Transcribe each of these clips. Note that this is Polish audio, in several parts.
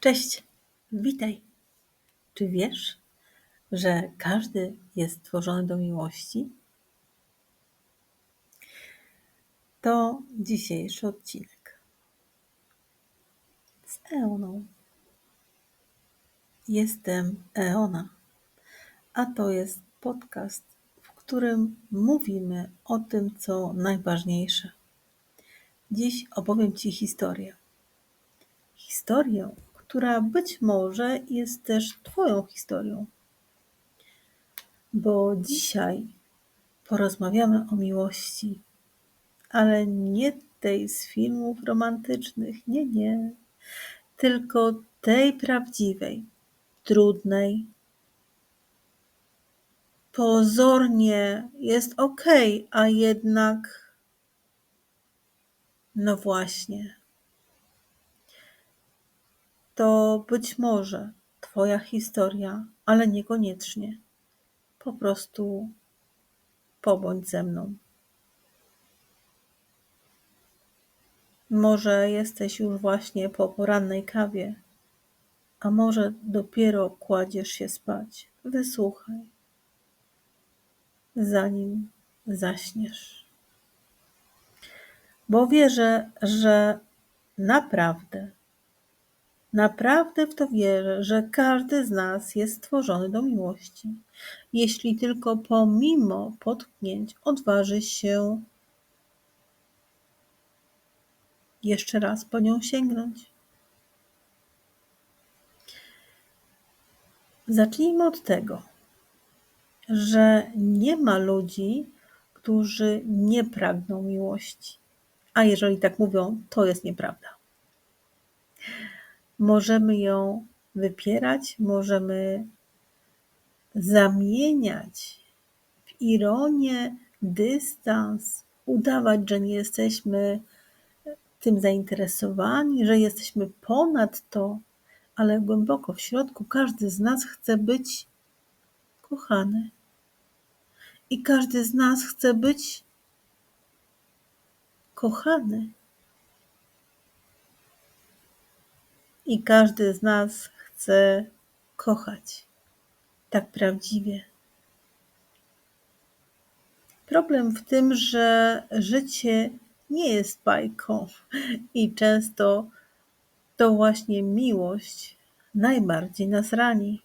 Cześć, witaj. Czy wiesz, że każdy jest stworzony do miłości? To dzisiejszy odcinek z Eoną. Jestem Eona, a to jest podcast, w którym mówimy o tym, co najważniejsze. Dziś opowiem Ci historię. Historię, która być może jest też Twoją historią. Bo dzisiaj porozmawiamy o miłości, ale nie tej z filmów romantycznych, nie, nie, tylko tej prawdziwej, trudnej. Pozornie jest ok, a jednak, no właśnie to być może Twoja historia, ale niekoniecznie. Po prostu pobądź ze mną. Może jesteś już właśnie po porannej kawie, a może dopiero kładziesz się spać. Wysłuchaj, zanim zaśniesz. Bo wierzę, że naprawdę Naprawdę w to wierzę, że każdy z nas jest stworzony do miłości, jeśli tylko pomimo potknięć odważy się jeszcze raz po nią sięgnąć. Zacznijmy od tego, że nie ma ludzi, którzy nie pragną miłości. A jeżeli tak mówią, to jest nieprawda. Możemy ją wypierać, możemy zamieniać w ironię, dystans, udawać, że nie jesteśmy tym zainteresowani, że jesteśmy ponad to, ale głęboko w środku każdy z nas chce być kochany. I każdy z nas chce być kochany. I każdy z nas chce kochać tak prawdziwie. Problem w tym, że życie nie jest bajką i często to właśnie miłość najbardziej nas rani.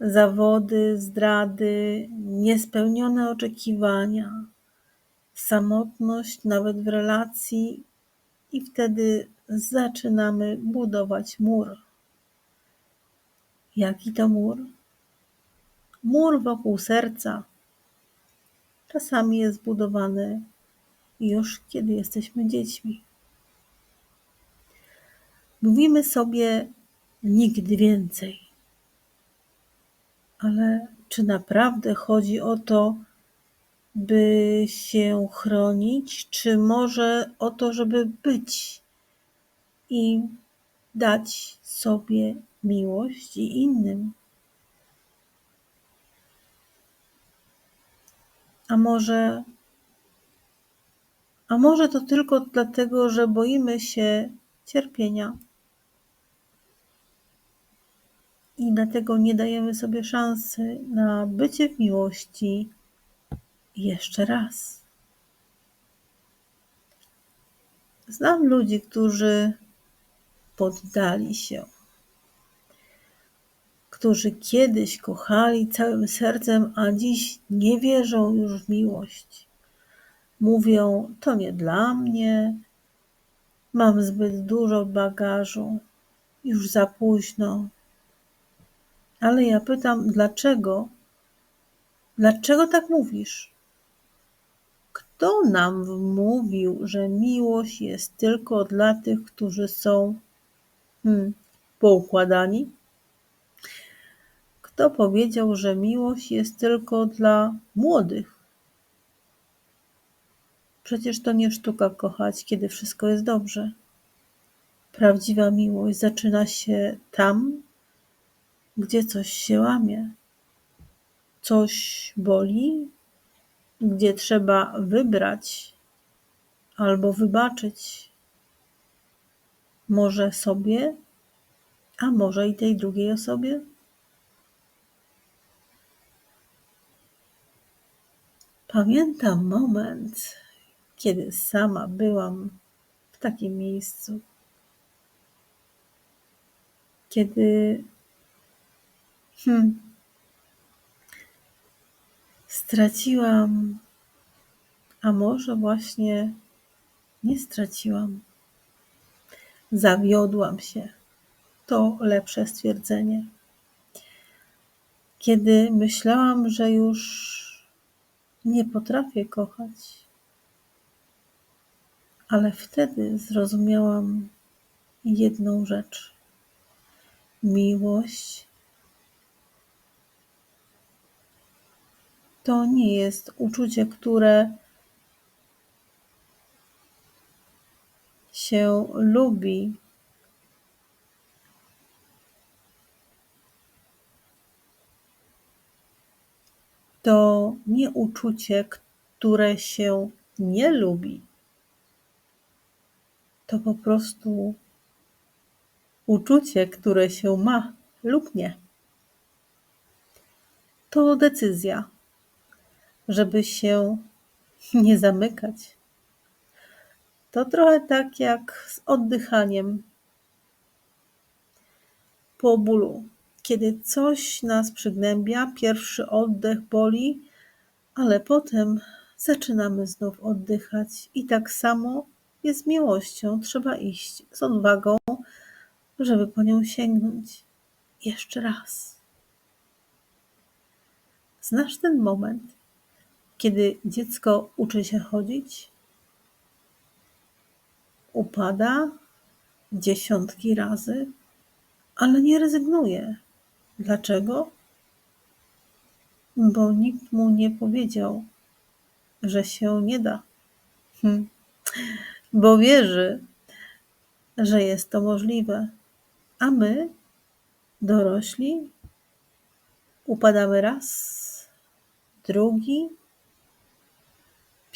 Zawody, zdrady, niespełnione oczekiwania, samotność nawet w relacji i wtedy zaczynamy budować mur. Jaki to mur? Mur wokół serca. Czasami jest budowany już kiedy jesteśmy dziećmi. Mówimy sobie nigdy więcej. Ale czy naprawdę chodzi o to, by się chronić, czy może o to, żeby być i dać sobie miłość i innym? A może, a może to tylko dlatego, że boimy się cierpienia i dlatego nie dajemy sobie szansy na bycie w miłości jeszcze raz. Znam ludzi, którzy poddali się, którzy kiedyś kochali całym sercem, a dziś nie wierzą już w miłość. Mówią: To nie dla mnie, mam zbyt dużo bagażu, już za późno. Ale ja pytam, dlaczego? Dlaczego tak mówisz? Kto nam wmówił, że miłość jest tylko dla tych, którzy są hmm, poukładani? Kto powiedział, że miłość jest tylko dla młodych? Przecież to nie sztuka kochać, kiedy wszystko jest dobrze. Prawdziwa miłość zaczyna się tam, gdzie coś się łamie, coś boli, gdzie trzeba wybrać albo wybaczyć może sobie, a może i tej drugiej osobie? Pamiętam moment, kiedy sama byłam w takim miejscu, kiedy hmm, straciłam, a może właśnie nie straciłam, zawiodłam się. To lepsze stwierdzenie. Kiedy myślałam, że już nie potrafię kochać, ale wtedy zrozumiałam jedną rzecz. Miłość to nie jest uczucie, które się lubi. To nie uczucie, które się nie lubi. To po prostu uczucie, które się ma lub nie. To decyzja, żeby się nie zamykać. To trochę tak jak z oddychaniem po bólu. Kiedy coś nas przygnębia, pierwszy oddech boli, ale potem zaczynamy znów oddychać. I tak samo jest z miłością. Trzeba iść z odwagą, żeby po nią sięgnąć. Jeszcze raz. Znasz ten moment, kiedy dziecko uczy się chodzić? Upada dziesiątki razy, ale nie rezygnuje. Dlaczego? Bo nikt mu nie powiedział, że się nie da. Hm. Bo wierzy, że jest to możliwe. A my, dorośli, upadamy raz, drugi,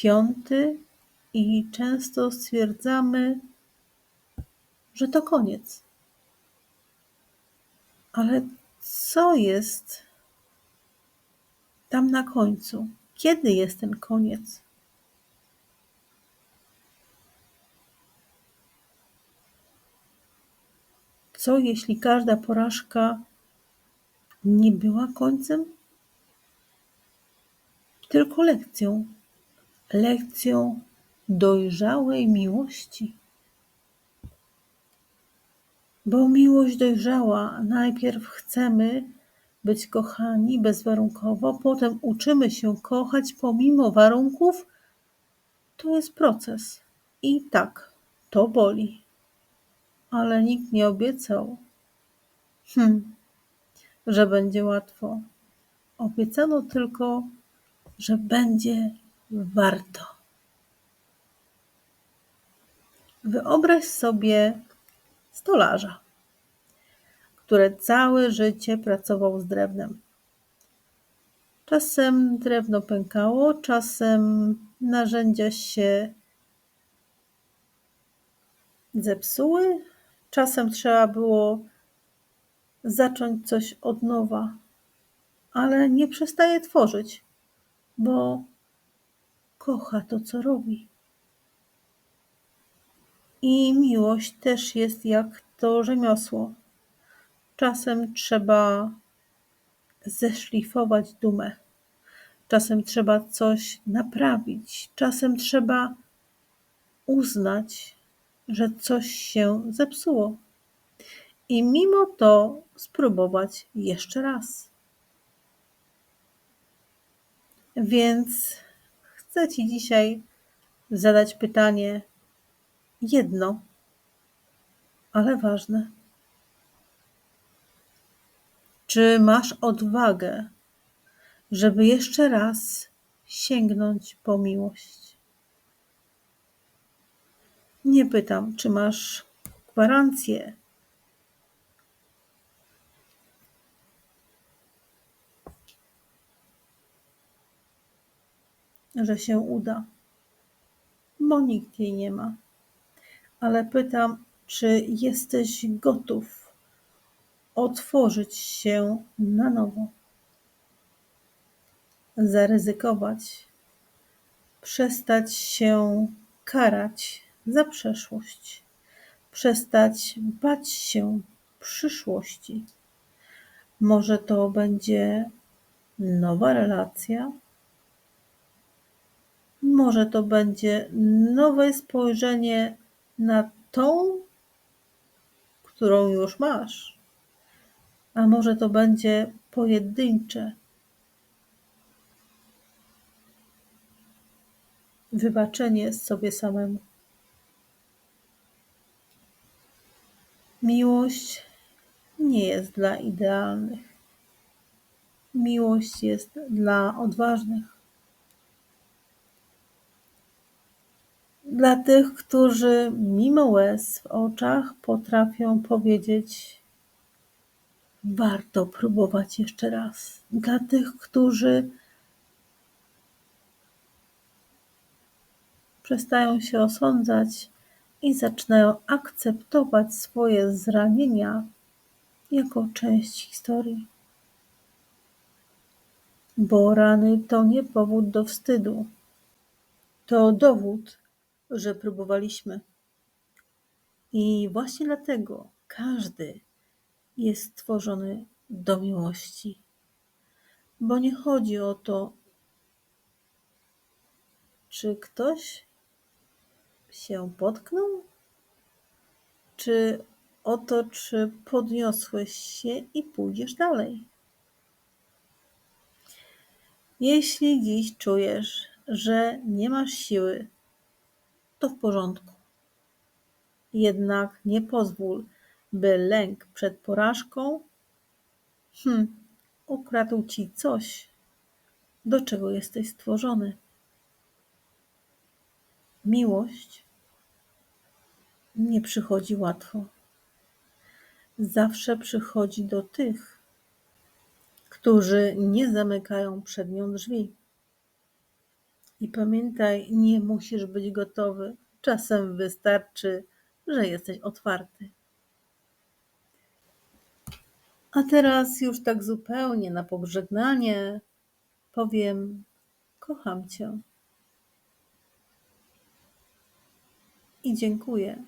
piąty i często stwierdzamy, że to koniec. Ale co jest tam na końcu? Kiedy jest ten koniec? Co jeśli każda porażka nie była końcem, tylko lekcją? Lekcją dojrzałej miłości. Bo miłość dojrzała, najpierw chcemy być kochani bezwarunkowo, potem uczymy się kochać pomimo warunków. To jest proces. I tak, to boli. Ale nikt nie obiecał, hmm, że będzie łatwo. Obiecano tylko, że będzie warto. Wyobraź sobie stolarza, który całe życie pracował z drewnem. Czasem drewno pękało, czasem narzędzia się zepsuły, czasem trzeba było zacząć coś od nowa, ale nie przestaje tworzyć, bo kocha to, co robi. I miłość też jest jak to rzemiosło. Czasem trzeba zeszlifować dumę, czasem trzeba coś naprawić, czasem trzeba uznać, że coś się zepsuło. I mimo to spróbować jeszcze raz. Więc chcę Ci dzisiaj zadać pytanie, jedno, ale ważne. Czy masz odwagę, żeby jeszcze raz sięgnąć po miłość? Nie pytam, czy masz gwarancję, że się uda, bo nikt jej nie ma. Ale pytam, czy jesteś gotów otworzyć się na nowo, zaryzykować, przestać się karać za przeszłość, przestać bać się przyszłości. Może to będzie nowa relacja, może to będzie nowe spojrzenie na tą, którą już masz, a może to będzie pojedyncze. Wybaczenie sobie samemu. Miłość nie jest dla idealnych. Miłość jest dla odważnych. Dla tych, którzy mimo łez w oczach potrafią powiedzieć: Warto próbować jeszcze raz. Dla tych, którzy przestają się osądzać i zaczynają akceptować swoje zranienia jako część historii. Bo rany to nie powód do wstydu. To dowód, że próbowaliśmy. I właśnie dlatego każdy jest stworzony do miłości. Bo nie chodzi o to, czy ktoś się potknął, czy o to, czy podniosłeś się i pójdziesz dalej. Jeśli dziś czujesz, że nie masz siły, to w porządku. Jednak nie pozwól, by lęk przed porażką hmm, ukradł ci coś, do czego jesteś stworzony. Miłość nie przychodzi łatwo. Zawsze przychodzi do tych, którzy nie zamykają przed nią drzwi. I pamiętaj, nie musisz być gotowy. Czasem wystarczy, że jesteś otwarty. A teraz już tak zupełnie na pożegnanie powiem: Kocham Cię. I dziękuję,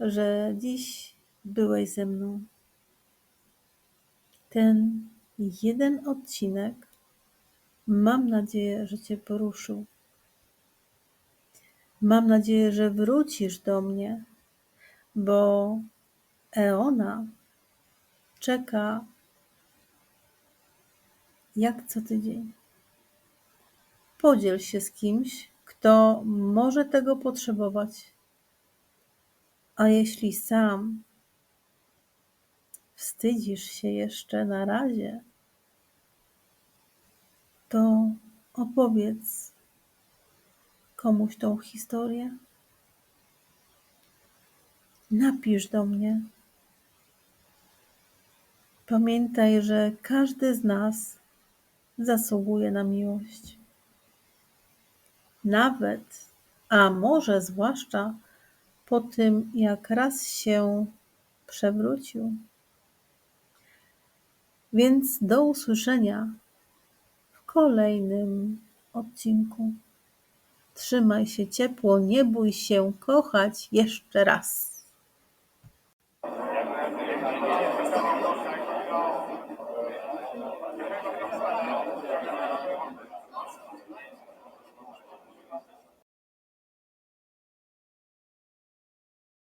że dziś byłeś ze mną. Ten jeden odcinek mam nadzieję, że Cię poruszył. Mam nadzieję, że wrócisz do mnie, bo Eona czeka jak co tydzień. Podziel się z kimś, kto może tego potrzebować. A jeśli sam wstydzisz się jeszcze na razie, to opowiedz komuś tą historię. Napisz do mnie. Pamiętaj, że każdy z nas zasługuje na miłość. Nawet, a może zwłaszcza po tym, jak raz się przewrócił. Więc do usłyszenia w kolejnym odcinku. Trzymaj się ciepło, nie bój się kochać jeszcze raz.